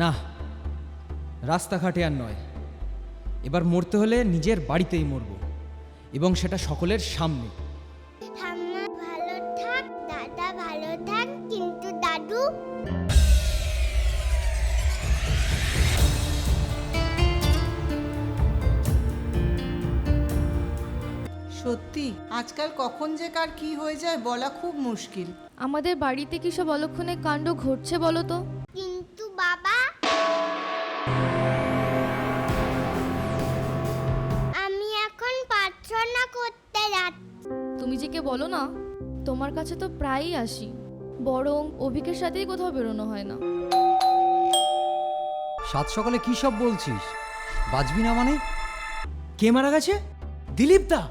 না রাস্তাঘাটে আর নয়। এবার মরতে হলে নিজের বাড়িতেই মরব এবং সেটা সকলের সামনে। ঠাম্মা ভালো থাক দাদা ভালো থাক কিন্তু দাদু? সত্যি আজকাল কখন যে কার কি হয়ে যায় বলা খুব মুশকিল। আমাদের বাড়িতে কি সব অলক্ষণে কাণ্ড ঘটছে বলো তো? করতে তুমি যে কে বলো না তোমার কাছে তো প্রায়ই আসি। বরং অভিকের সাথেই কোথাও বেরোনো হয় না। সাত সকালে কি সব বলছিস? বাজবি না মানে? কে মারা গেছে? দিলীপ দা!